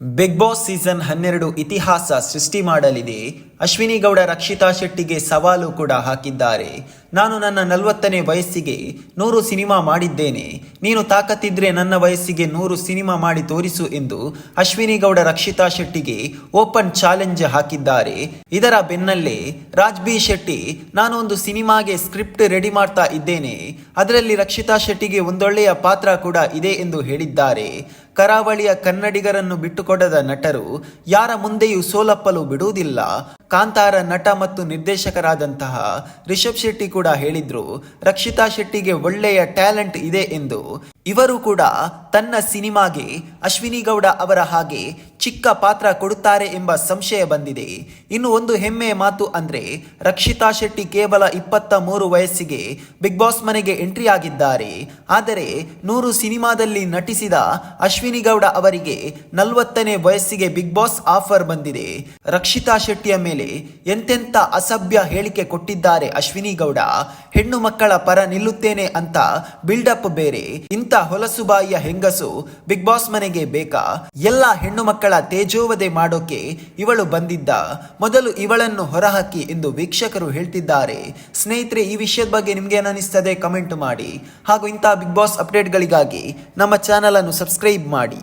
Big boss season ಹನ್ನೆರಡು ಇತಿಹಾಸ ಸೃಷ್ಟಿ ಮಾಡಲಿದೆ ಅಶ್ವಿನಿ ಗೌಡ ರಕ್ಷಿತಾ ಶೆಟ್ಟಿಗೆ ಸವಾಲು ಕೂಡ ಹಾಕಿದ್ದಾರೆ. ನಾನು ನನ್ನ ನಲವತ್ತನೇ ವಯಸ್ಸಿಗೆ ನೂರು ಸಿನಿಮಾ ಮಾಡಿದ್ದೇನೆ. ನೀನು ತಾಕತ್ತಿದ್ರೆ ನನ್ನ ವಯಸ್ಸಿಗೆ ನೂರು ಸಿನಿಮಾ ಮಾಡಿ ತೋರಿಸು ಎಂದು ಅಶ್ವಿನಿ ಗೌಡ ರಕ್ಷಿತಾ ಶೆಟ್ಟಿಗೆ ಓಪನ್ ಚಾಲೆಂಜ್ ಹಾಕಿದ್ದಾರೆ. ಇದರ ಬೆನ್ನಲ್ಲೇ ರಾಜ್ ಬಿ ಶೆಟ್ಟಿ ನಾನು ಒಂದು ಸಿನಿಮಾಗೆ ಸ್ಕ್ರಿಪ್ಟ್ ರೆಡಿ ಮಾಡ್ತಾ ಇದ್ದೇನೆ. ಅದರಲ್ಲಿ ರಕ್ಷಿತಾ ಶೆಟ್ಟಿಗೆ ಒಂದೊಳ್ಳೆಯ ಪಾತ್ರ ಕೂಡ ಇದೆ ಎಂದು ಹೇಳಿದ್ದಾರೆ. ಕರಾವಳಿಯ ಕನ್ನಡಿಗರನ್ನು ಬಿಟ್ಟುಕೊಡದ ನಟರು ಯಾರ ಮುಂದೆಯೂ ಸೋಲಪ್ಪಲು ಬಿಡುವುದಿಲ್ಲ. ಕಾಂತಾರ ನಟ ಮತ್ತು ನಿರ್ದೇಶಕರಾದಂತಹ ರಿಷಬ್ ಶೆಟ್ಟಿ ಕೂಡ ಹೇಳಿದ್ರು ರಕ್ಷಿತಾ ಶೆಟ್ಟಿಗೆ ಒಳ್ಳೆಯ ಟ್ಯಾಲೆಂಟ್ ಇದೆ ಎಂದು. ಇವರು ಕೂಡ ತನ್ನ ಸಿನಿಮಾಗೆ ಅಶ್ವಿನಿ ಗೌಡ ಅವರ ಹಾಗೆ ಚಿಕ್ಕ ಪಾತ್ರ ಕೊಡುತ್ತಾರೆ ಎಂಬ ಸಂಶಯ ಬಂದಿದೆ. ಇನ್ನು ಒಂದು ಹೆಮ್ಮೆಯ ಮಾತು ಅಂದ್ರೆ ರಕ್ಷಿತಾ ಶೆಟ್ಟಿ ಕೇವಲ ಇಪ್ಪತ್ತ ಮೂರು ವಯಸ್ಸಿಗೆ ಬಿಗ್ ಬಾಸ್ ಮನೆಗೆ ಎಂಟ್ರಿ ಆಗಿದ್ದಾರೆ. ಆದರೆ ನೂರು ಸಿನಿಮಾದಲ್ಲಿ ನಟಿಸಿದ ಅಶ್ವಿನಿ ಗೌಡ ಅವರಿಗೆ ನಲವತ್ತನೇ ವಯಸ್ಸಿಗೆ ಬಿಗ್ ಬಾಸ್ ಆಫರ್ ಬಂದಿದೆ. ರಕ್ಷಿತಾ ಶೆಟ್ಟಿಯ ಮೇಲೆ ಎಂತೆಂಥ ಅಸಭ್ಯ ಹೇಳಿಕೆ ಕೊಟ್ಟಿದ್ದಾರೆ ಅಶ್ವಿನಿ ಗೌಡ. ಹೆಣ್ಣು ಮಕ್ಕಳ ಪರ ನಿಲ್ಲುತ್ತೇನೆ ಅಂತ ಬಿಲ್ಡಪ್ ಬೇರೆ. ಇಂಥ ಹೊಲಸುಬಾಯಿಯ ಹೆಂಗಸು ಬಿಗ್ ಬಾಸ್ ಮನೆಗೆ ಬೇಕಾ? ಎಲ್ಲ ಹೆಣ್ಣು ಮಕ್ಕಳ ತೇಜೋವಧೆ ಮಾಡೋಕೆ ಇವಳು ಬಂದಿದ್ದ. ಮೊದಲು ಇವಳನ್ನು ಹೊರಹಾಕಿ ಎಂದು ವೀಕ್ಷಕರು ಹೇಳ್ತಿದ್ದಾರೆ. ಸ್ನೇಹಿತರೆ, ಈ ವಿಷಯದ ಬಗ್ಗೆ ನಿಮ್ಗೆ ಏನಿಸ್ತದೆ ಕಮೆಂಟ್ ಮಾಡಿ. ಹಾಗೂ ಇಂತಹ ಬಿಗ್ ಬಾಸ್ ಅಪ್ಡೇಟ್ಗಳಿಗಾಗಿ ನಮ್ಮ ಚಾನಲ್ ಅನ್ನು ಸಬ್ಸ್ಕ್ರೈಬ್ ಮಾಡಿ.